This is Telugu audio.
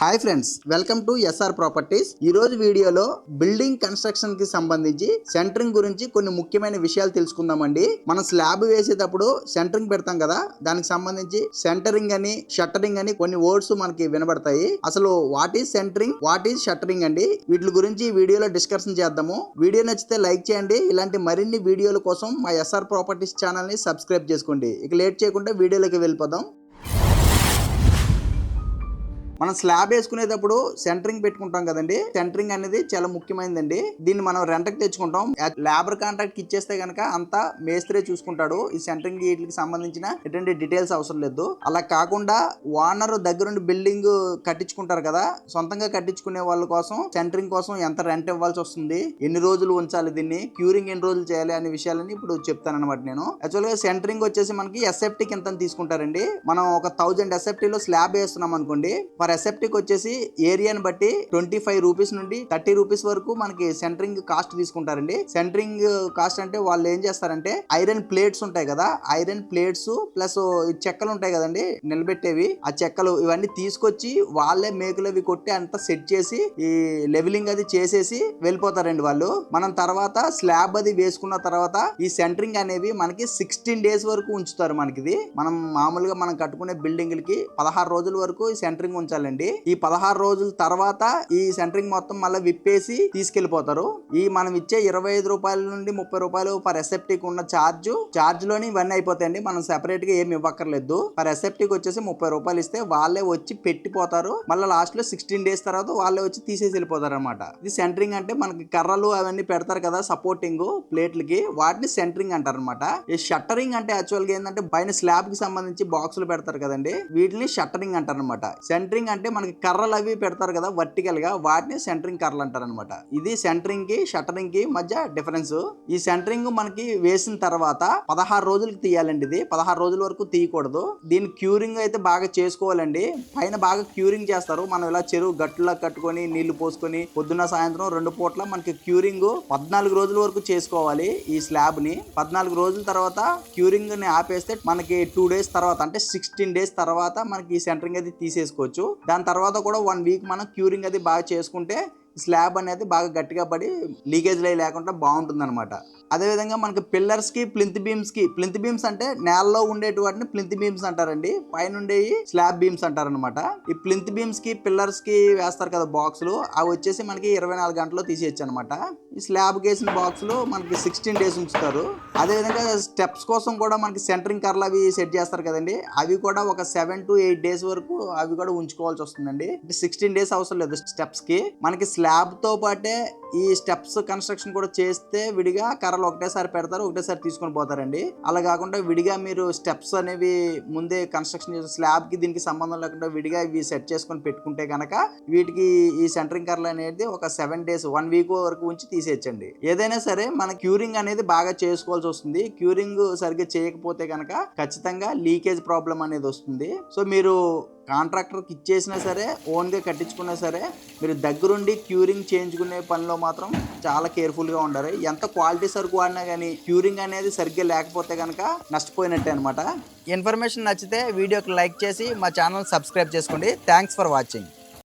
Hi friends welcome to SR properties. ఈ రోజు వీడియోలో బిల్డింగ్ కన్స్ట్రక్షన్కి సంబంధించి సెంటరింగ్ గురించి కొన్ని ముఖ్యమైన విషయాలు తెలుసుకుందామండి. మనం స్లాబ్ వేసేటప్పుడు సెంటరింగ్ పెడతాం కదా దానికి సంబంధించి సెంటరింగ్ అని షట్టరింగ్ అని కొన్ని వర్డ్స్ మనకి వినబడతాయి. అసలు what is centering what is shuttering అండి? వీటి గురించి ఈ వీడియోలో డిస్కషన్ చేద్దాము. వీడియో నచ్చితే లైక్ చేయండి. ఇలాంటి మరిన్ని వీడియోల కోసం మా ఎస్ఆర్ ప్రాపర్టీస్ ఛానల్ని సబ్స్క్రైబ్ చేసుకోండి. ఇక లేట్ చేయకుండా వీడియోలోకి వెళ్ళిపోదాం. మనం స్లాబ్ వేసుకునేటప్పుడు సెంటరింగ్ పెట్టుకుంటాం కదండి. సెంటరింగ్ అనేది చాలా ముఖ్యమైనదండి. దీన్ని మనం రెంట్కి తెచ్చుకుంటాం. లేబర్ కాంట్రాక్ట్ ఇచ్చేస్తే కనుక అంతా మేస్త్రే చూసుకుంటాడు. ఈ సెంటరింగ్ వీటికి సంబంధించిన ఎటువంటి డీటెయిల్స్ అవసరం లేదు. అలా కాకుండా ఓనర్ దగ్గరుండి బిల్డింగ్ కట్టించుకుంటారు కదా. సొంతంగా కట్టించుకునే వాళ్ళ కోసం సెంటరింగ్ కోసం ఎంత రెంట్ ఇవ్వాల్సి వస్తుంది? ఎన్ని రోజులు ఉంచాలి దీన్ని? క్యూరింగ్ ఎన్ని రోజులు చేయాలి అనే విషయాలని ఇప్పుడు చెప్తాను అనమాట నేను. యాక్చువల్గా సెంటరింగ్ వచ్చేసి మనకి ఎస్ఎఫ్టీ కింద తీసుకుంటారండి? మనం ఒక థౌజండ్ ఎస్ఎఫ్టీలో స్లాబ్ వేస్తున్నాం అనుకోండి. పర్ ఎసెప్టిక్ వచ్చేసి ఏరియాని బట్టి ట్వంటీ ఫైవ్ రూపీస్ నుండి థర్టీ రూపీస్ వరకు మనకి సెంటరింగ్ కాస్ట్ తీసుకుంటారండి. సెంటరింగ్ కాస్ట్ అంటే వాళ్ళు ఏం చేస్తారంటే ఐరన్ ప్లేట్స్ ఉంటాయి కదా ఐరన్ ప్లేట్స్ ప్లస్ చెక్కలు ఉంటాయి కదండి నిలబెట్టేవి. ఆ చెక్కలు ఇవన్నీ తీసుకొచ్చి వాళ్ళే మేకులు అవి కొట్టి అంతా సెట్ చేసి ఈ లెవెలింగ్ అది చేసేసి వెళ్ళిపోతారండి వాళ్ళు. మనం తర్వాత స్లాబ్ అది వేసుకున్న తర్వాత ఈ సెంటరింగ్ అనేవి మనకి సిక్స్టీన్ డేస్ వరకు ఉంచుతారు మనకి ఇది మనం మామూలుగా మనం కట్టుకునే బిల్డింగ్లకి పదహారు రోజుల వరకు ఈ సెంటరింగ్ ఉంచాలండి ఈ పదహారు రోజుల తర్వాత ఈ సెంటరింగ్ మొత్తం మళ్ళీ విప్పేసి తీసుకెళ్ళిపోతారు ఈ మనం ఇచ్చే ఇరవై ఐదు రూపాయల నుండి ముప్పై రూపాయలు పర్ ఎసెప్టిక్ ఉన్న ఛార్జ్ ఛార్జ్లోని ఇవన్నీ అయిపోతాయండి. మనం సెపరేట్గా ఏమి ఇవ్వక్కర్లేదు. పర్ ఎసెప్టిక్ వచ్చేసి ముప్పై రూపాయలు ఇస్తే వాళ్ళే వచ్చి పెట్టిపోతారు. మళ్ళీ లాస్ట్లో సిక్స్టీన్ డేస్ తర్వాత వాళ్ళే వచ్చి తీసేసి వెళ్ళిపోతారు అనమాట ఇది సెంటరింగ్ అంటే మనకి కర్రలు అవన్నీ పెడతారు కదా సపోర్టింగ్ ప్లేట్లకి. వాటిని సెంటరింగ్ అంటారు అనమాట ఈ షట్టరింగ్ అంటే యాక్చువల్గా ఏంటంటే పైన స్లాబ్కి సంబంధించి బాక్సులు పెడతారు కదండి. వీటిని షట్టరింగ్ అంటారు అనమాట సెంటరింగ్ అంటే మనకి కర్రలు అవి పెడతారు కదా వర్టికల్గా. వాటిని సెంటరింగ్ కర్రలు అంటారు అనమాట ఇది సెంటరింగ్కి షట్టరింగ్కి మధ్య డిఫరెన్స్ ఈ సెంటరింగ్ మనకి వేసిన తర్వాత పదహారు రోజులకు తీయాలండి ఇది. పదహారు రోజుల వరకు తీయకూడదు. దీని క్యూరింగ్ అయితే బాగా చేసుకోవాలండి. పైన బాగా క్యూరింగ్ చేస్తారు. మనం ఇలా చెరువు గట్టులా కట్టుకొని నీళ్ళు పోసుకొని పొద్దున్న సాయంత్రం రెండు పూట్ల మనకి క్యూరింగ్ పద్నాలుగు రోజుల వరకు చేసుకోవాలి ఈ స్లాబ్ని పద్నాలుగు రోజుల తర్వాత క్యూరింగ్ని ఆపేస్తే మనకి టూ డేస్ తర్వాత అంటే సిక్స్టీన్ డేస్ తర్వాత మనకి ఈ సెంటరింగ్ అది తీసేసుకోవచ్చు. దాని తర్వాత కూడా వన్ వీక్ మనం క్యూరింగ్ అది బాగా చేసుకుంటే స్లాబ్ అనేది బాగా గట్టిగా పడి లీకేజ్లు లేకుండా బాగుంటుంది అనమాట అదేవిధంగా మనకి పిల్లర్స్కి ప్లింత్ బీమ్స్కి ప్లింత్ బీమ్స్ అంటే నేలలో ఉండేటి వాటిని ప్లింత్ బీమ్స్ అంటారండి. పైన ఉండేవి స్లాబ్ బీమ్స్ అంటారనమాట ఈ ప్లింత్ బీమ్స్కి పిల్లర్స్కి వేస్తారు కదా బాక్సులు అవి వచ్చేసి మనకి ఇరవై నాలుగు గంటల్లో తీసేయచ్చు అనమాట ఈ స్లాబ్కి వేసిన బాక్సులు మనకి సిక్స్టీన్ డేస్ ఉంచుతారు. అదేవిధంగా స్టెప్స్ కోసం కూడా మనకి సెంటరింగ్ కర్లు అవి సెట్ చేస్తారు కదండి. అవి కూడా ఒక సెవెన్ టు ఎయిట్ డేస్ వరకు అవి కూడా ఉంచుకోవాల్సి వస్తుందండి. సిక్స్టీన్ డేస్ అవసరం లేదు స్టెప్స్కి. మనకి స్లాబ్తో పాటే ఈ స్టెప్స్ కన్స్ట్రక్షన్ కూడా చేస్తే విడిగా కర్రలు ఒకటేసారి పెడతారు ఒకటేసారి తీసుకొని పోతారండి. అలా కాకుండా విడిగా మీరు స్టెప్స్ అనేవి ముందే కన్స్ట్రక్షన్ చేసిన స్లాబ్కి దీనికి సంబంధం లేకుండా విడిగా ఇవి సెట్ చేసుకొని పెట్టుకుంటే కనుక వీటికి ఈ సెంటరింగ్ కర్రలు అనేది ఒక సెవెన్ డేస్ వన్ వీక్ వరకు ఉంచి తీసేయచ్చండి. ఏదైనా సరే మన క్యూరింగ్ అనేది బాగా చేసుకోవాల్సి వస్తుంది. క్యూరింగ్ సరిగ్గా చేయకపోతే కనుక ఖచ్చితంగా లీకేజ్ ప్రాబ్లం అనేది వస్తుంది. సో మీరు కాంట్రాక్టర్కి ఇచ్చేసినా సరే ఓన్గా కట్టించుకున్నా సరే మీరు దగ్గరుండి క్యూరింగ్ చేయించుకునే పనిలో మాత్రం చాలా కేర్ఫుల్గా ఉండాలి. ఎంత క్వాలిటీ సరుకు వాడినా కానీ క్యూరింగ్ అనేది సరిగ్గా లేకపోతే కనుక నష్టపోయినట్టే అనమాట ఇన్ఫర్మేషన్ నచ్చితే వీడియోకి లైక్ చేసి మా ఛానల్ సబ్స్క్రైబ్ చేసుకోండి. Thanks for watching.